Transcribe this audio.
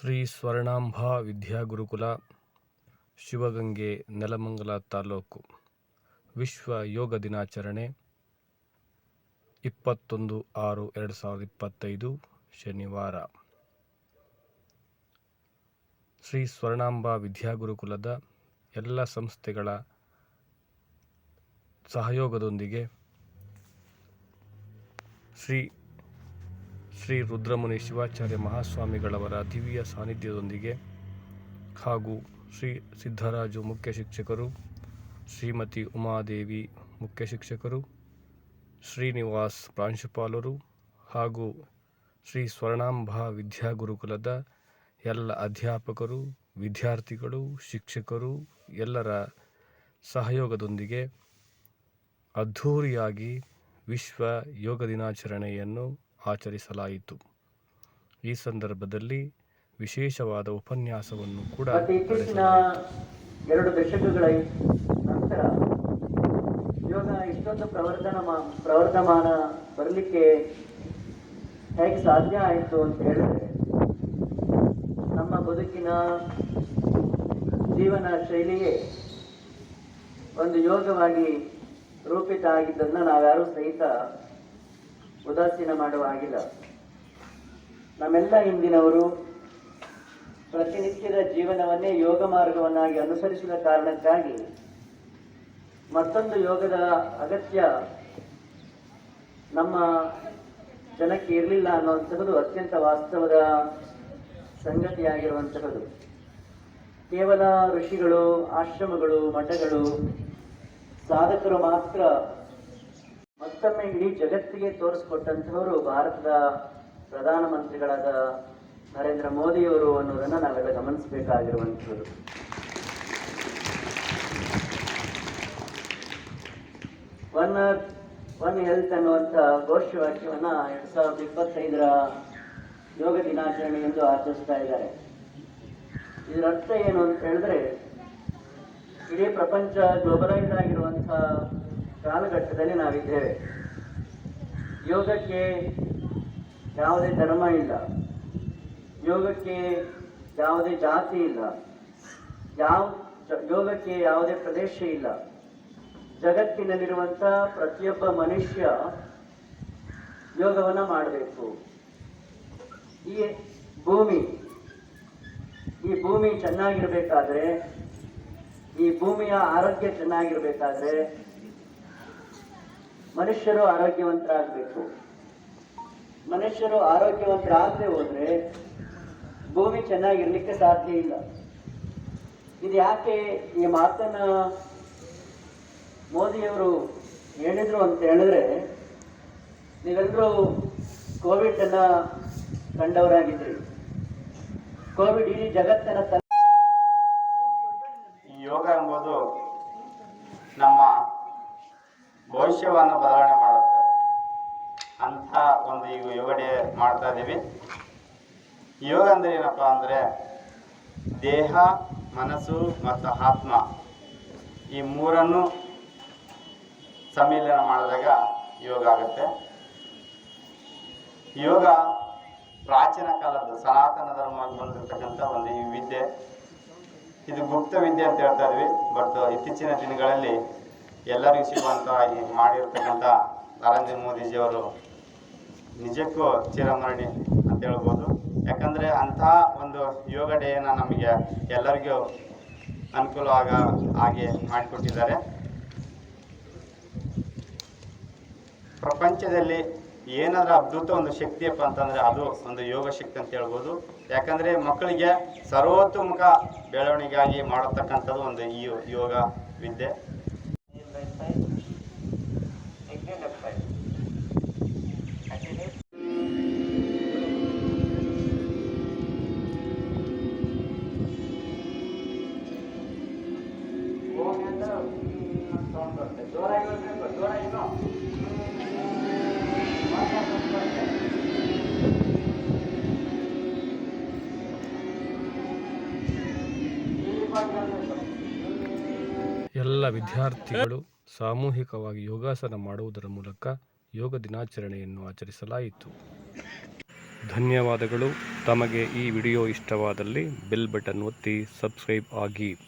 ಶ್ರೀ ಸ್ವರ್ಣಾಂಬಾ ವಿದ್ಯಾಗುರುಕುಲ, ಶಿವಗಂಗೆ ನೆಲಮಂಗಲ ತಾಲೂಕು, ವಿಶ್ವ ಯೋಗ ದಿನಾಚರಣೆ, ಇಪ್ಪತ್ತೊಂದು ಆರು ಎರಡು ಸಾವಿರದ ಇಪ್ಪತ್ತೈದು ಶನಿವಾರ. ಶ್ರೀ ಸ್ವರ್ಣಾಂಬಾ ವಿದ್ಯಾಗುರುಕುಲದ ಎಲ್ಲ ಸಂಸ್ಥೆಗಳ ಸಹಯೋಗದೊಂದಿಗೆ ಶ್ರೀ ಶ್ರೀ ರುದ್ರಮುನಿ ಶಿವಾಚಾರ್ಯ ಮಹಾಸ್ವಾಮಿಗಳವರ ದಿವ್ಯ ಸಾನ್ನಿಧ್ಯದೊಂದಿಗೆ ಹಾಗೂ ಶ್ರೀ ಸಿದ್ದರಾಜು ಮುಖ್ಯ ಶಿಕ್ಷಕರು, ಶ್ರೀಮತಿ ಉಮಾದೇವಿ ಮುಖ್ಯ ಶಿಕ್ಷಕರು, ಶ್ರೀನಿವಾಸ್ ಪ್ರಾಂಶುಪಾಲರು ಹಾಗೂ ಶ್ರೀ ಸ್ವರ್ಣಾಂಬ ವಿದ್ಯಾಗುರುಕುಲದ ಎಲ್ಲ ಅಧ್ಯಾಪಕರು, ವಿದ್ಯಾರ್ಥಿಗಳು, ಶಿಕ್ಷಕರು ಎಲ್ಲರ ಸಹಯೋಗದೊಂದಿಗೆ ಅದ್ಧೂರಿಯಾಗಿ ವಿಶ್ವ ಯೋಗ ದಿನಾಚರಣೆಯನ್ನು ಆಚರಿಸಲಾಯಿತು. ಈ ಸಂದರ್ಭದಲ್ಲಿ ವಿಶೇಷವಾದ ಉಪನ್ಯಾಸವನ್ನು ಕೂಡ ಎರಡು ದಶಕಗಳ ನಂತರ ಯೋಗ ಇಷ್ಟೊಂದು ಪ್ರವರ್ಧನ ಪ್ರವರ್ಧಮಾನ ಬರಲಿಕ್ಕೆ ಹೇಗೆ ಸಾಧ್ಯ ಆಯಿತು ಅಂತ ಹೇಳಿದ್ರೆ ನಮ್ಮ ಬದುಕಿನ ಜೀವನ ಶೈಲಿಯೇ ಒಂದು ಯೋಗವಾಗಿ ರೂಪಿತ ಆಗಿದ್ದನ್ನು ನಾವ್ಯಾರೂ ಸಹಿತ ಉದಾಸೀನ ಮಾಡುವ ಆಗಿಲ್ಲ ನಮ್ಮೆಲ್ಲ ಹಿಂದಿನವರು ಪ್ರತಿನಿತ್ಯದ ಜೀವನವನ್ನೇ ಯೋಗ ಮಾರ್ಗವನ್ನಾಗಿ ಅನುಸರಿಸಿದ ಕಾರಣಕ್ಕಾಗಿ ಮತ್ತೊಂದು ಯೋಗದ ಅಗತ್ಯ ನಮ್ಮ ಜನಕ್ಕೆ ಇರಲಿಲ್ಲ ಅನ್ನುವಂಥದ್ದು ಅತ್ಯಂತ ವಾಸ್ತವದ ಸಂಗತಿಯಾಗಿರುವಂತಹದ್ದು ಕೇವಲ ಋಷಿಗಳು, ಆಶ್ರಮಗಳು, ಮಠಗಳು, ಸಾಧಕರು ಮಾತ್ರ ಮತ್ತೊಮ್ಮೆ ಇಡೀ ಜಗತ್ತಿಗೆ ತೋರಿಸ್ಕೊಟ್ಟಂಥವರು ಭಾರತದ ಪ್ರಧಾನಮಂತ್ರಿಗಳಾದ ನರೇಂದ್ರ ಮೋದಿಯವರು ಅನ್ನೋದನ್ನು ನಾವೆಲ್ಲ ಗಮನಿಸಬೇಕಾಗಿರುವಂಥದ್ದು. ಒನ್ ಒನ್ ಹೆಲ್ತ್ ಅನ್ನುವಂಥ ಘೋಷವಾಕ್ಯವನ್ನು ಎರಡು ಸಾವಿರದ ಇಪ್ಪತ್ತೈದರ ಯೋಗ ದಿನಾಚರಣೆ ಎಂದು ಆಚರಿಸ್ತಾ ಇದ್ದಾರೆ. ಇದರ ಅರ್ಥ ಏನು ಅಂತ ಹೇಳಿದ್ರೆ, ಇಡೀ ಪ್ರಪಂಚ ಗ್ಲೋಬಲೈಸ್ ಆಗಿರುವಂಥ ಕಾಲಘಟ್ಟದಲ್ಲಿ ನಾವಿದ್ದೇವೆ. ಯೋಗಕ್ಕೆ ಯಾವುದೇ ಧರ್ಮ ಇಲ್ಲ. ಯೋಗಕ್ಕೆ ಯಾವುದೇ ಜಾತಿ ಇಲ್ಲ. ಯಾವ ಯೋಗಕ್ಕೆ ಯಾವುದೇ ಪ್ರದೇಶ ಇಲ್ಲ. ಜಗತ್ತಿನಲ್ಲಿರುವಂಥ ಪ್ರತಿಯೊಬ್ಬ ಮನುಷ್ಯ ಯೋಗವನ್ನು ಮಾಡಬೇಕು. ಈ ಭೂಮಿ ಈ ಭೂಮಿ ಚೆನ್ನಾಗಿರಬೇಕಾದ್ರೆ, ಈ ಭೂಮಿಯ ಆರೋಗ್ಯ ಚೆನ್ನಾಗಿರ್ಬೇಕಾದ್ರೆ ಮನುಷ್ಯರು ಆರೋಗ್ಯವಂತರಾಗಬೇಕು. ಮನುಷ್ಯರು ಆರೋಗ್ಯವಂತರಾಗದೆ ಹೋದ್ರೆ ಭೂಮಿ ಚೆನ್ನಾಗಿರ್ಲಿಕ್ಕೆ ಸಾಧ್ಯ ಇಲ್ಲ. ಇದು ಯಾಕೆ ಈ ಮಾತನ್ನ ಮೋದಿಯವರು ಹೇಳಿದ್ರು ಅಂತ ಹೇಳಿದ್ರೆ ನೀವೆಲ್ಲರೂ ಕೋವಿಡ್ ಅನ್ನ ಕಂಡವರಾಗಿದ್ರಿ. ಕೋವಿಡ್ ಇಡೀ ಜಗತ್ತನ್ನ ಯೋಗ ಎಂಬುದು ನಮ್ಮ ಭವಿಷ್ಯವನ್ನು ಬದಲಾವಣೆ ಮಾಡುತ್ತೆ. ಅಂತ ಒಂದು ಈಗ ಯೋಗಡೆ ಮಾಡ್ತಾ ಇದ್ದೀವಿ ಯೋಗ ಅಂದ್ರೆ ಏನಪ್ಪ ಅಂದರೆ ದೇಹ, ಮನಸ್ಸು ಮತ್ತು ಆತ್ಮ ಈ ಮೂರನ್ನು ಸಮ್ಮಿಲನ ಮಾಡಿದಾಗ ಯೋಗ ಆಗುತ್ತೆ. ಯೋಗ ಪ್ರಾಚೀನ ಕಾಲದ್ದು ಸನಾತನ ಧರ್ಮವಾಗಿ ಬಂದಿರತಕ್ಕಂಥ ಒಂದು ಈ ವಿದ್ಯೆ. ಇದು ಗುಪ್ತ ವಿದ್ಯೆ ಅಂತ ಹೇಳ್ತಾ ಇದ್ವಿ, ಬಟ್ ಇತ್ತೀಚಿನ ದಿನಗಳಲ್ಲಿ ಎಲ್ಲರಿಗೂ ಸಿಗುವಂತ ಈ ಮಾಡಿರ್ತಕ್ಕಂಥ ನರೇಂದ್ರ ಮೋದಿಜಿಯವರು ನಿಜಕ್ಕೂ ಚಿರಮರಣಿ ಅಂತ ಹೇಳ್ಬೋದು. ಯಾಕಂದರೆ ಅಂತಹ ಒಂದು ಯೋಗ ಡೇನ ನಮಗೆ ಎಲ್ಲರಿಗೂ ಅನುಕೂಲ ಆಗ ಹಾಗೆ ಮಾಡಿಕೊಟ್ಟಿದ್ದಾರೆ. ಪ್ರಪಂಚದಲ್ಲಿ ಏನಾದರೂ ಅದ್ಭುತ ಒಂದು ಶಕ್ತಿಯಪ್ಪ ಅಂತಂದ್ರೆ ಅದು ಒಂದು ಯೋಗ ಶಕ್ತಿ ಅಂತ ಹೇಳ್ಬೋದು. ಯಾಕಂದ್ರೆ ಮಕ್ಕಳಿಗೆ ಸರ್ವತೋಮುಖ ಬೆಳವಣಿಗೆಗಾಗಿ ಮಾಡತಕ್ಕಂಥದ್ದು ಒಂದು ಈ ಯೋಗ ವಿದ್ಯೆ. ಎಲ್ಲ ವಿದ್ಯಾರ್ಥಿಗಳು ಸಾಮೂಹಿಕವಾಗಿ ಯೋಗಾಸನ ಮಾಡುವುದರ ಮೂಲಕ ಯೋಗ ದಿನಾಚರಣೆಯನ್ನು ಆಚರಿಸಲಾಯಿತು. ಧನ್ಯವಾದಗಳು. ತಮಗೆ ಈ ವಿಡಿಯೋ ಇಷ್ಟವಾದಲ್ಲಿ ಬೆಲ್ ಬಟನ್ ಒತ್ತಿ ಸಬ್ಸ್ಕ್ರೈಬ್ ಆಗಿ.